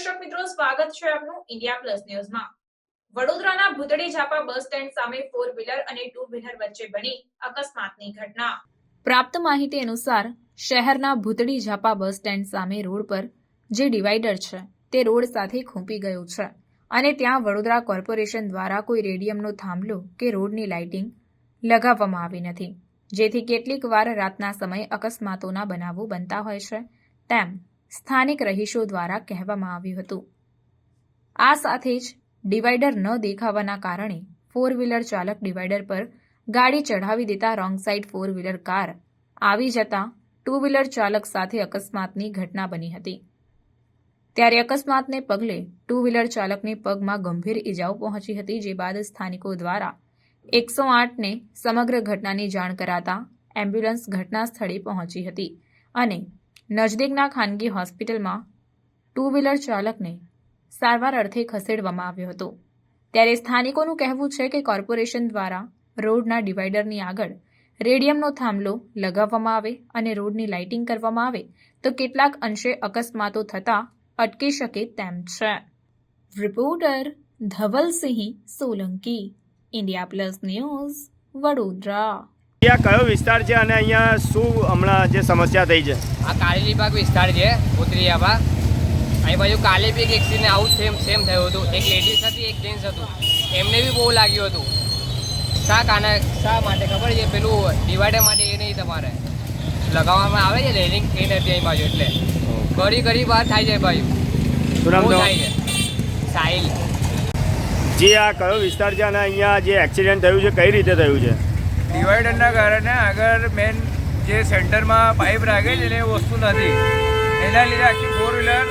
સ્વાગત છે આપનું ઇન્ડિયા પ્લસ ન્યૂઝમાં વડોદરાના ભૂતળી ઝાપા બસ સ્ટેન્ડ સામે ફોર વ્હીલર અને ટુ વ્હીલર વચ્ચે બની અકસ્માતની ઘટના. પ્રાપ્ત માહિતી અનુસાર, શહેરના ભૂતળી ઝાપા બસ સ્ટેન્ડ સામે રોડ પર જે ડિવાઈડર છે, તે રોડ સાથે ખૂંપી ગયું છે અને ત્યાં વડોદરા કોર્પોરેશન દ્વારા કોઈ રેડિયમનો થાંભલો કે રોડની લાઇટિંગ લગાવવામાં આવી નથી. જેથી કેટલીક વાર રાતના સમયે અકસ્માતોના બનાવો બનતા હોય છે. તેમ સ્થાનિક રહીશો દ્વારા કહેવામાં આવ્યું હતું. આ સાથે જ ડિવાઈડર ન દેખાવાના કારણે ફોર વ્હીલર ચાલક ડિવાઈડર પર ગાડી ચઢાવી દેતા wrong side four wheeler car આવી જતા ટુ વ્હીલર ચાલક સાથે અકસ્માતની ઘટના બની હતી. ત્યારે અકસ્માતને પગલે ટુ વ્હીલર ચાલકને પગમાં ગંભીર ઇજાઓ પહોંચી હતી, જે બાદ સ્થાનિકો દ્વારા એકસો આઠને સમગ્ર ઘટનાની જાણ કરાતા એમ્બ્યુલન્સ ઘટના સ્થળે પહોંચી હતી અને નજદીકના ખાનગી હોસ્પિટલમાં ટુ વ્હીલર ચાલકને સારવાર અર્થે ખસેડવામાં આવ્યો હતો. ત્યારે સ્થાનિકોનું કહેવું છે કે કોર્પોરેશન દ્વારા રોડના ડિવાઈડરની આગળ રેડિયમનો થાંભલો લગાવવામાં આવે અને રોડની લાઇટિંગ કરવામાં આવે તો કેટલાક અંશે અકસ્માતો થતા અટકી શકે તેમ છે. Reporter Dhavalsinh Solanki, India plus news Vadodara. અહીંયા કયો વિસ્તાર છે અને અહીંયા શું હમણાં જે સમસ્યા થઈ છે? આ કારેલીબાગ વિસ્તાર છે ઉતરીયાબા અહીં બાજુ કાલે બી એક એક્સિડન્ટ આવું સેમ સેમ થયું હતું. એક લેડીઝ હતી એક જેન્ટ્સ હતું. એમને બી બહુ લાગ્યું હતું. શા કાને શા માટે ખબર છે? પેલું ડિવાઈડર માટે એ નહીં તમારે. લગાવવામાં આવે છે રેલિંગ એ નથી અહીં બાજુ એટલે. ઘડી ઘડી વાર થાય છે બાજુ શું નામ થાય છે. સાહિલ. જી આ કયો વિસ્તાર છે અને અહીંયા જે એક્સિડન્ટ થયું છે કઈ રીતે થયું છે? ડિવાઈડરના કારણે આગળ મેન જે સેન્ટરમાં પાઇપ રાખે છે એ વસ્તુ નથી. એના લીધે આખી ફોર વ્હીલર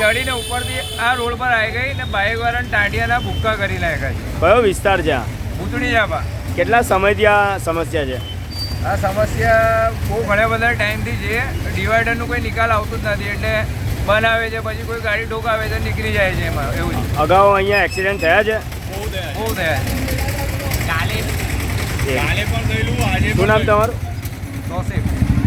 ચડીને ઉપરથી આ રોડ પર આવી ગઈ ને બાઇકવાળાને ટાંટિયાના ભૂક્કા કરી નાખ્યા છે. કયો વિસ્તાર છે આ? ભૂતળી જાપા. કેટલા સમયથી આ સમસ્યા છે? આ સમસ્યા બહુ ઘણા બધા ટાઈમથી છે. ડિવાઈડરનું કોઈ નિકાલ આવતું જ નથી એટલે બનાવે છે પછી કોઈ ગાડી ઠોકાવે તો નીકળી જાય છે એમાં એવું અગાઉ અહીંયા એક્સિડન્ટ થયા છે? બહુ થયા છે. શું નામ તમારું?